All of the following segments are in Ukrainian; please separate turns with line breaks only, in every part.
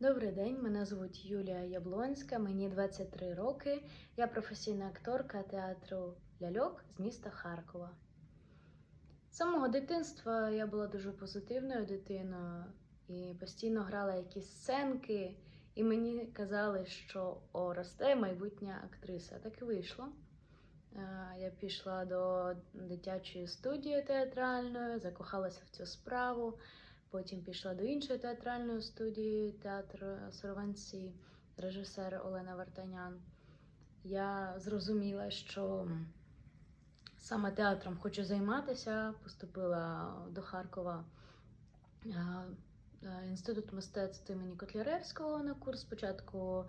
Добрий день, мене звуть Юлія Яблонська, мені 23 роки. Я професійна акторка театру Ляльок з міста Харкова. З самого дитинства я була дуже позитивною дитиною і постійно грала якісь сценки, і мені казали, що о, росте майбутня актриса. Так і вийшло. Е, Я пішла до дитячої студії театральної, закохалася в цю справу. Потім пішла до іншої театральної студії театр Сорванці, режисер Олена Вартанян. Я зрозуміла, що саме театром хочу займатися. Поступила до Харкова е, е, інститут мистецтв імені Котляревського на курс. Спочатку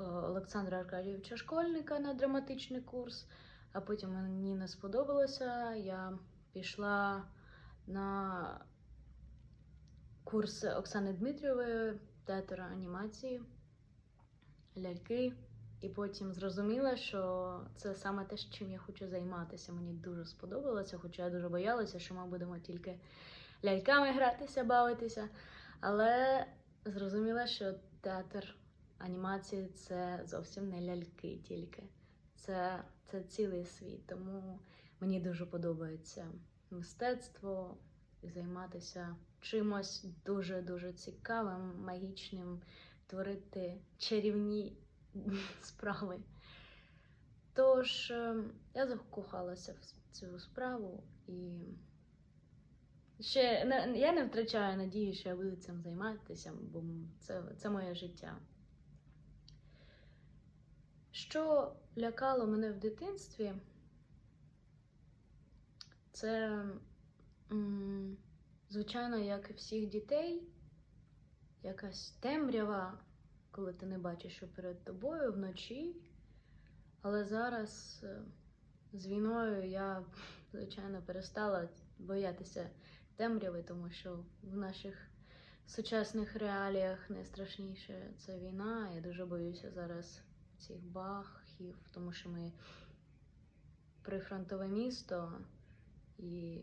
е, Олександра Аркадійовича Школьника на драматичний курс, а потім мені не сподобалося. Я пішла на курс Оксани Дмитрієвої, театр анімації, ляльки. І потім зрозуміла, що це саме те, чим я хочу займатися. Мені дуже сподобалося, хоча я дуже боялася, що ми будемо тільки ляльками гратися, бавитися. Але зрозуміла, що театр анімації це зовсім не ляльки тільки. Це, це цілий світ. Тому мені дуже подобається мистецтво займатися чимось дуже-дуже цікавим, магічним, творити чарівні справи. Тож е, я закохалася в цю справу і ще я не втрачаю надії, що я буду цим займатися, бо це, це моє життя. Що лякало мене в дитинстві, це, звичайно, як і всіх дітей, якась темрява, коли ти не бачиш, що перед тобою вночі. Але зараз е, з війною я, звичайно, перестала боятися темряви, тому що в наших сучасних реаліях найстрашніше це війна. Я дуже боюся зараз цих бахів, тому що ми прифронтове місто і,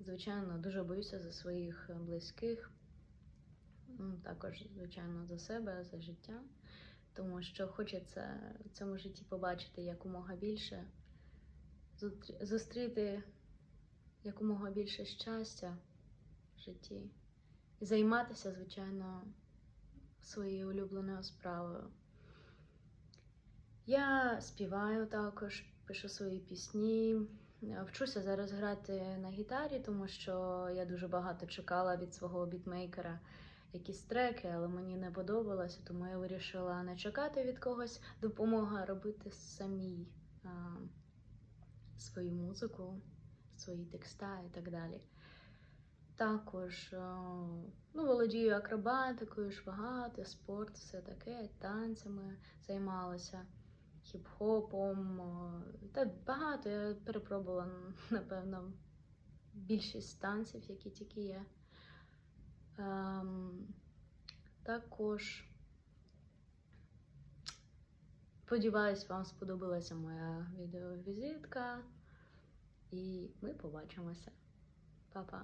звичайно, дуже боюся за своїх близьких. Ну, Також, звичайно, за себе, за життя, тому що хочеться в цьому житті побачити якомога більше, зустріти якомога більше щастя в житті і займатися, звичайно, своєю улюбленою справою. Я співаю також, пишу свої пісні. Е, Вчуся зараз грати на гітарі, тому що я дуже багато чекала від свого бітмейкера якісь треки, але мені не подобалося, тому я вирішила не чекати від когось допомоги, а робити самій а, свою музику, свої текста і так далі. Також ну, володію акробатикою, шпагати, спорт, все таке, танцями займалася, хіп-хопом. Та багато я перепробувала, напевно, більшість танців, які тільки є. Ем, також сподіваюсь, вам сподобалася моя відеовізитка, і ми побачимося. Па-па!